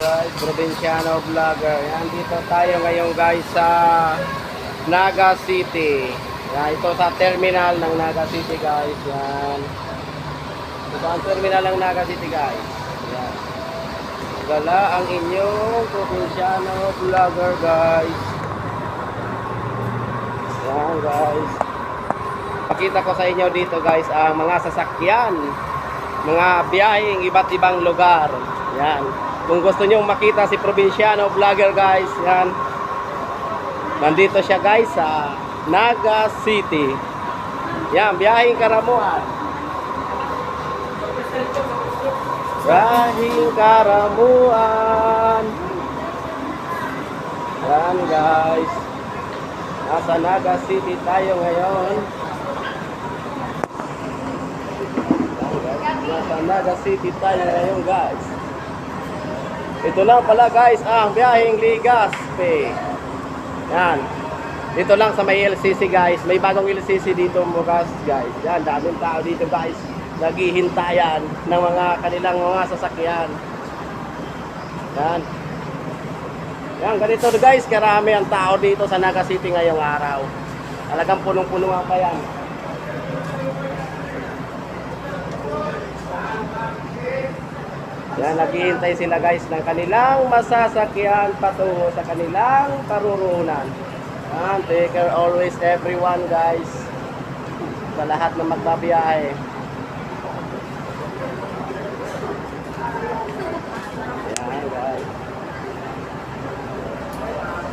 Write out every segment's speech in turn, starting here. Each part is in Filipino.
Guys, Provinciano Vlogger. Yan, dito tayo ngayon guys sa Naga City. Yan, ito sa terminal ng Naga City guys. Yan. Ito ang terminal ng Naga City guys. Yan. Gala ang inyong Provinciano Vlogger guys. Yan guys. Pakita ko sa inyo dito guys ang mga sasakyan. Mga biyaheng iba't ibang lugar. Yan. Kung gusto nyo makita si Provinciano Vlogger guys, yan. Nandito siya guys sa Naga City. Yan, biyaheng karamuan. Biyaheng karamuan. Yan guys. Nasa Naga City tayo ngayon. Nasa Naga City tayo ngayon guys. Ito lang pala guys ang biyaheng Ligaspe. Yan. Dito lang sa may LCC guys. May bagong LCC dito bukas guys. Yan, daming tao dito guys. Naghihintayan ng mga kanilang mga sasakyan. Yan. Yan, ganito guys. Karami ang tao dito sa Naga City ngayong araw. Talagang punong-puno pa yan. Yan, naghihintay sila guys ng kanilang masasakyan patungo sa kanilang paruroonan. Yan, take care always everyone guys. Sa lahat na magbabiyahe. Yan guys.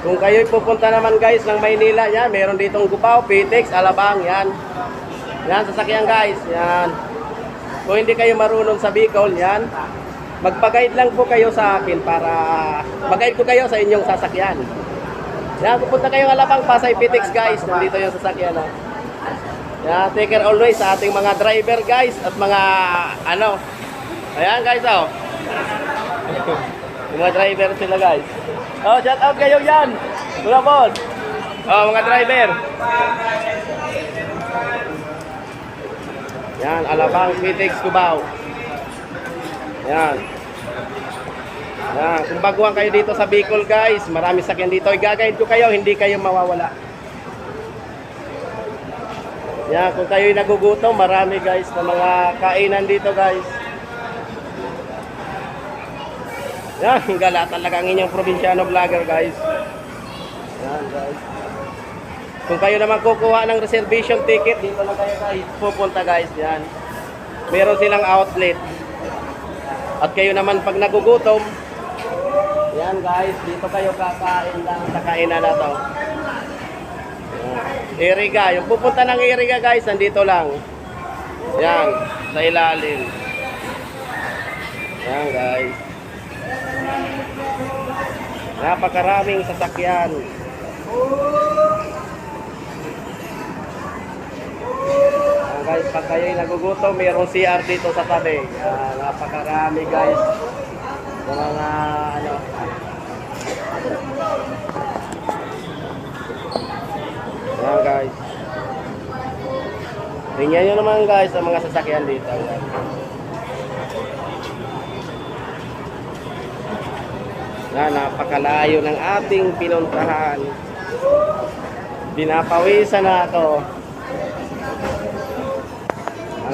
Kung kayo'y pupunta naman guys ng Maynila, yan, meron ditong Gupao, Pitex, Alabang, yan. Yan, sasakyan guys, yan. Kung hindi kayo marunong sa Bicol, yan, magpag-guide lang po kayo sa akin para mag-guide ko kayo sa inyong sasakyan. Yan, pupunta kayo Alabang, Pasay Pitex guys, nandito yung sasakyan. Oh. Yan, take care always sa ating mga driver guys at mga ano. Ayan guys, oh. yung mga driver sila guys. Oh, shout out kayo yan. Bod. Oh, mga driver. Yan, Alabang, Pitex, Cubao. Yan. Yan. Kung baguhan kayo dito sa Bicol guys, marami sakyan dito. Igagayad ko kayo, hindi kayo mawawala. Yan, kung kayo'y nagugutom, marami guys na mga kainan dito guys. Yan, gala talaga ang inyong probinsyano vlogger guys. Yan guys. Kung kayo naman kukuha ng reservation ticket, dito lang kayo guys. Pupunta guys, yan. Meron silang outlet. At kayo naman pag nagugutom, yan guys, dito kayo kakain lang sa kainan na to. Iriga, yung pupunta ng Iriga guys, nandito lang. Yan, sa ilalim. Yan guys. Napakaraming sasakyan. Yan guys, pag kayo'y nagugutom, mayroong CR dito sa tabi. Yan, napakarami guys. Mga ano. Yan guys. Tingnan nyo naman guys ang mga sasakyan dito. Na napakalayo ng ating pinuntahan. Binapawisan na ako.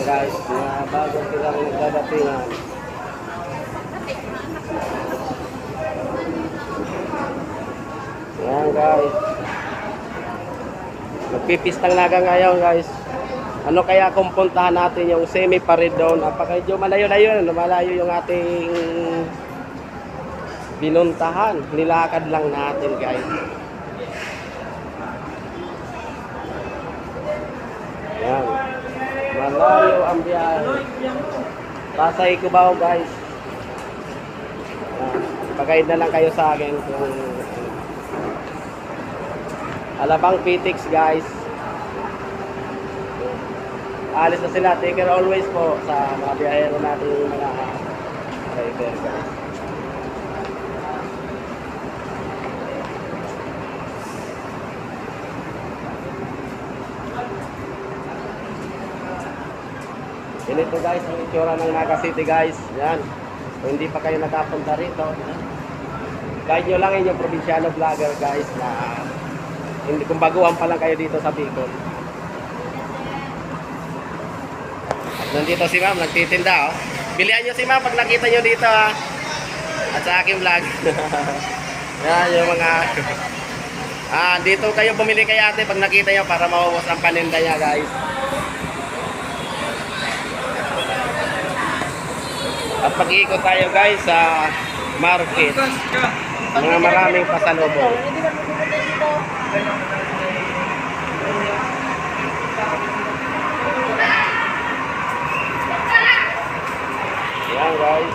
Guys, mga bago silang nagdadatingan. Yan guys. Magpipistang naga ngayon guys. Ano kaya kung puntahan natin yung semi-paridon? Apakadyo malayo-layo, malayo yung ating binuntahan. Nilakad lang natin guys. Yan. Malayo ang biyahe. Pasay Cubao guys. Yan. Pag-guide na lang kayo sa akin kung Alabang Pitix guys. Alis na sila. Take care always po sa mga biyahero natin mga driver guys. Ganito guys ang itsura ng Naga City guys. Yan. Kung hindi pa kayo nakapunta rito. Guide nyo lang yung probinsyano vlogger guys na hindi kung baguhan pa lang kayo dito sa Bicol. Nandito si ma'am, nagtitinda oh. Bilihan nyo si ma'am pag nakita nyo dito ah. At sa aking vlog. Yan yung mga... ah, dito kayo bumili kay ate pag nakita nyo para mauwas ang paninda niya guys. At pag-iikot tayo guys sa market. Mga maraming pasalubong. Yan guys.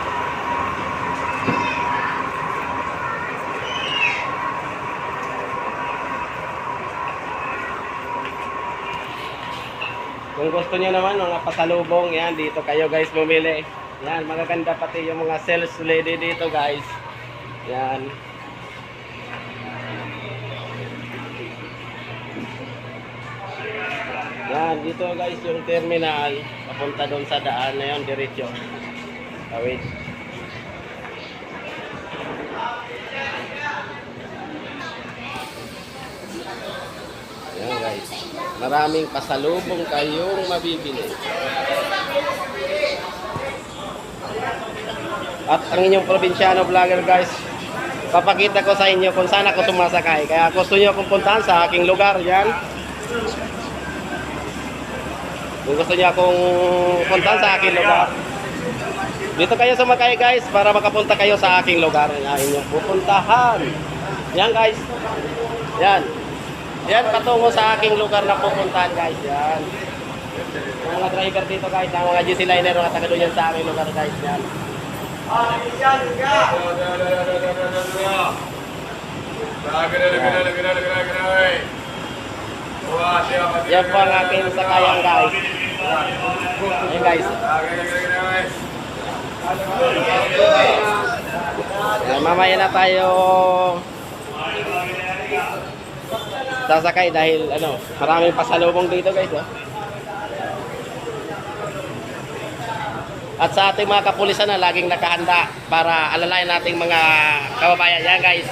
Kung gusto niyo naman mga pasalubong, yan dito kayo guys bumili. Yan, magaganda pati yung mga sales lady dito guys. Yan. Yan, dito guys yung terminal. Papunta doon sa daan na yun, diretso. Tawid. Yan guys. Maraming pasalubong kayong mabibili. At ang inyong probinsyano vlogger guys, papakita ko sa inyo kung saan ako sumasakay. Kaya gusto nyo akong puntahan sa aking lugar, yan. Kung gusto niyo akong puntahan sa aking lugar, dito kayo sumakay guys para makapunta kayo sa aking lugar na inyong pupuntahan. Yan guys. Yan. Yan patungo sa aking lugar na pupuntahan guys. Yan. Mga driver dito guys, ang mga GC liner mga taga doon yan sa aking lugar guys. Yan. Yan po ang aking sakayan guys. Yan guys. Yan, mamaya na tayo sasakay dahil ano, maraming pasalubong dito guys. Oh. At sa ating mga kapulisan na laging nakahanda para alalayan nating mga kababayan. Yan guys.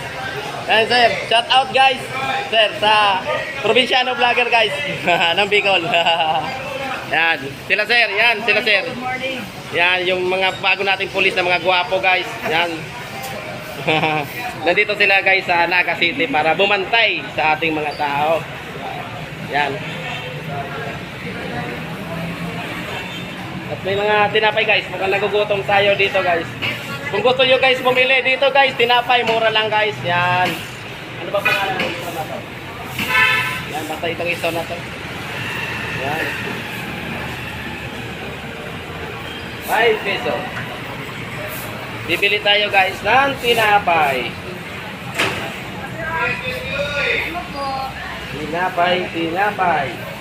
Yan sir, shout out guys. Sir, sa probinsyano vlogger guys ng Bicol. yan, sila sir, yan, sila sir. Yan, yung mga bago nating pulis na mga gwapo guys. Yan. Nandito sila guys sa Naga City para bumantay sa ating mga tao. Yan. May mga tinapay guys, mukhang nagugutom tayo dito guys. Kung gusto nyo guys bumili dito guys, tinapay, mura lang guys. Yan. Ano ba pangalan ng store na to? Yan, basta itong store na to. Yan. 5 peso. Bibili tayo guys ng tinapay. Tinapay, tinapay.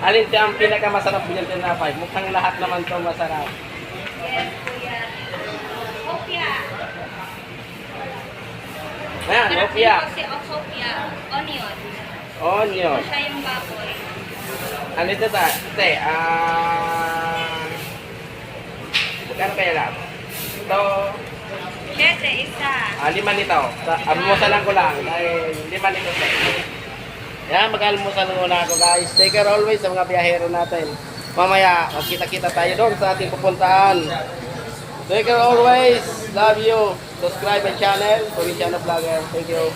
Alin siya ang pinakamasarap niyan tinapay? Mukhang lahat naman to masarap. Ayan, opia. Kasi Osopia, onion. Onion. Siya yung baboy. Ano ito ta? Ate, ah... Magkano kaya lang? Ito, Siyete, isa. ah, lima nito. Sa, almusalan ko lang. Dahil lima nito. te. Yan, mag-almusal muna ako guys. Take care always sa mga biyahero natin. Mamaya, magkita-kita tayo doon sa ating pupuntahan. Take care always. Love you. Subscribe my channel. Provinciano Vlogger. Thank you.